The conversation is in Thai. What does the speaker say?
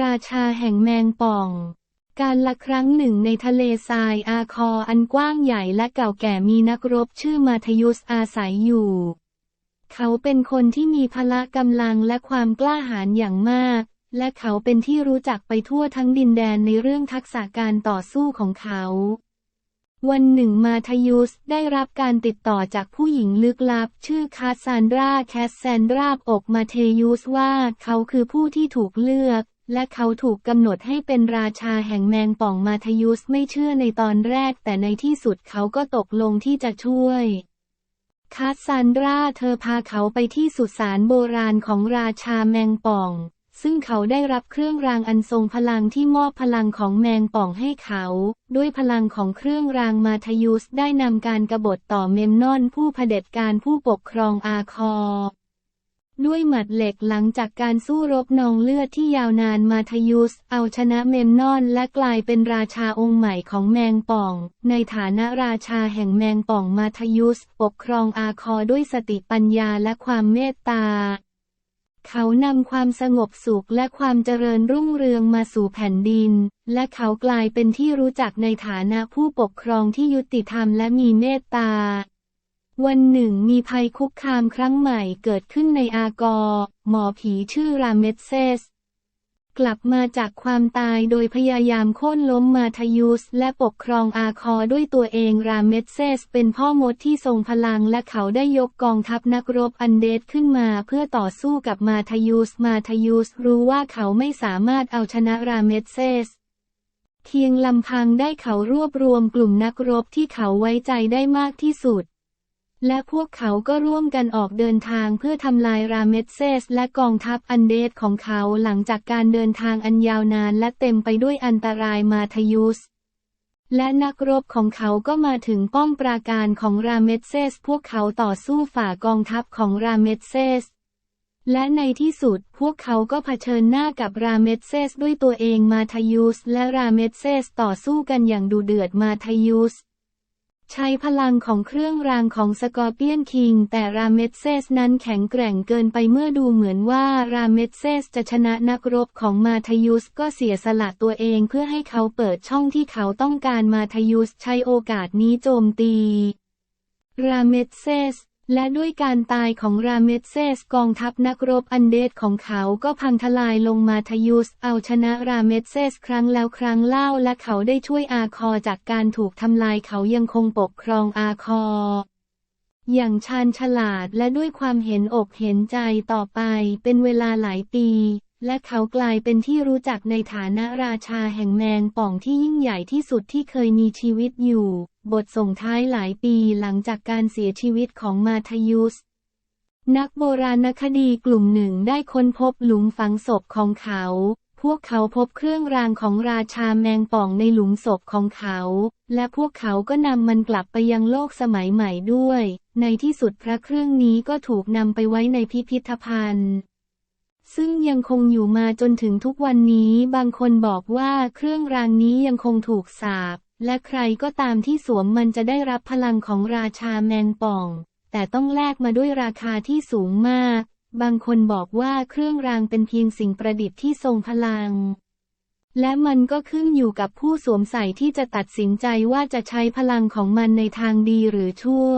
ราชาแห่งแมงป่อง การละครั้งหนึ่งในทะเลทรายอาคออันกว้างใหญ่และเก่าแก่มีนักรบชื่อมาทยุสอาศัยอยู่ เขาเป็นคนที่มีพละกำลังและความกล้าหาญอย่างมาก และเขาเป็นที่รู้จักไปทั่วทั้งดินแดนในเรื่องทักษะการต่อสู้ของเขาวันหนึ่งมาทยุสได้รับการติดต่อจากผู้หญิงลึกลับ ชื่อคาสซานดราแคสแซนดราบอกมาเทยุสว่าเขาคือผู้ที่ถูกเลือก และเขาถูกกำหนดให้เป็นราชาแห่งแมงป่องมาทยุสไม่เชื่อในตอนแรก แต่ในที่สุดเขาก็ตกลงที่จะช่วยคาสซานดราเธอพาเขาไปที่สุสานโบราณของราชาแมงป่อง ซึ่งเขาได้รับเครื่องรางอันทรงพลังที่มอบพลังของแมงป่องให้เขา ด้วยพลังของเครื่องรางมาทยุสได้นำการกบฏต่อเมมนอนผู้เผด็จการผู้ปกครองอาคอ ด้วยหมัดเหล็กหลังจากการสู้รบนองเลือดที่ยาวนานมาทยุส เอาชนะเมมนอนและกลายเป็นราชาองค์ใหม่ของแมงป่อง ในฐานะราชาแห่งแมงป่องมาทยุส ปกครองอาคอด้วยสติปัญญาและความเมตตา เขานำความสงบสุขและความเจริญรุ่งเรืองมาสู่แผ่นดิน และเขากลายเป็นที่รู้จักในฐานะผู้ปกครองที่ยุติธรรมและมีเมตตา วันหนึ่งมีภัยคุกคามครั้งใหม่เกิดขึ้นในอากอ หมอผีชื่อราเมเซส กลับมาจากความตายโดยพยายามโค่นล้มมาทยุส และปกครองอาคอด้วยตัวเองราเมเซสเป็นพ่อมดที่ทรงพลังและเขาได้ยกกองทัพนักรบอันเดดขึ้นมาเพื่อต่อสู้กับมาทยุส มาทยุสรู้ว่าเขาไม่สามารถเอาชนะราเมเซสเพียงลำพังได้เขารวบรวมกลุ่มนักรบที่เขาไว้ใจได้มากที่สุด และพวกเขาก็ร่วมกันออกเดินทางเพื่อทำลายราเมดเซสและกองทัพอันเดดของเขาหลังจากการเดินทางอันยาวนานและเต็มไปด้วยอันตรายมาทยุส และนักรบของเขาก็มาถึงป้อมปราการของราเมดเซสพวกเขาต่อสู้ฝ่ากองทัพของราเมดเซสและในที่สุดพวกเขาก็เผชิญหน้ากับราเมดเซสด้วยตัวเองมาทยุส และราเมดเซสต่อสู้กันอย่างดุเดือดมาทยุส ใช้พลังของเครื่องรางของสกอร์เปียนคิง แต่ราเมดเซสนั้นแข็งแกร่งเกินไปเมื่อดูเหมือนว่าราเมดเซสจะชนะนักรบของมาทยุสก็เสียสละตัวเองเพื่อให้เขาเปิดช่องที่เขาต้องการมาทยุสใช้โอกาสนี้โจมตี ราเมดเซส และด้วยการตายของราเมสเซสกองทัพนักรบอันเดตของเขาก็พังทลายลงมาทยุสเอาชนะราเมสเซสครั้งแล้วครั้งเล่าและเขาได้ช่วยอาคอจากการถูกทำลายเขายังคงปกครองอาคอ อย่างชาญฉลาดและด้วยความเห็นอกเห็นใจต่อไปเป็นเวลาหลายปี และเขากลายเป็นที่รู้จักในฐานะราชาแห่งแมงป่องที่ยิ่งใหญ่ที่สุดที่เคยมีชีวิตอยู่ บทส่งท้ายหลายปีหลังจากการเสียชีวิตของมาทยุส นักโบราณคดีกลุ่มหนึ่งได้ค้นพบหลุมฝังศพของเขา พวกเขาพบเครื่องรางของราชาแมงป่องในหลุมศพของเขา และพวกเขาก็นำมันกลับไปยังโลกสมัยใหม่ด้วย ในที่สุดพระเครื่องนี้ก็ถูกนำไปไว้ในพิพิธภัณฑ์ ซึ่งยังคงอยู่มาจนถึงทุกวันนี้ บางคนบอกว่าเครื่องรางนี้ยังคงถูกสาปและใครก็ตามที่สวมมันจะได้รับพลังของราชาแมงป่อง แต่ต้องแลกมาด้วยราคาที่สูงมาก บางคนบอกว่าเครื่องรางเป็นเพียงสิ่งประดิษฐ์ที่ทรงพลัง และมันก็ขึ้นอยู่กับผู้สวมใส่ที่จะตัดสินใจว่าจะใช้พลังของมันในทางดีหรือชั่ว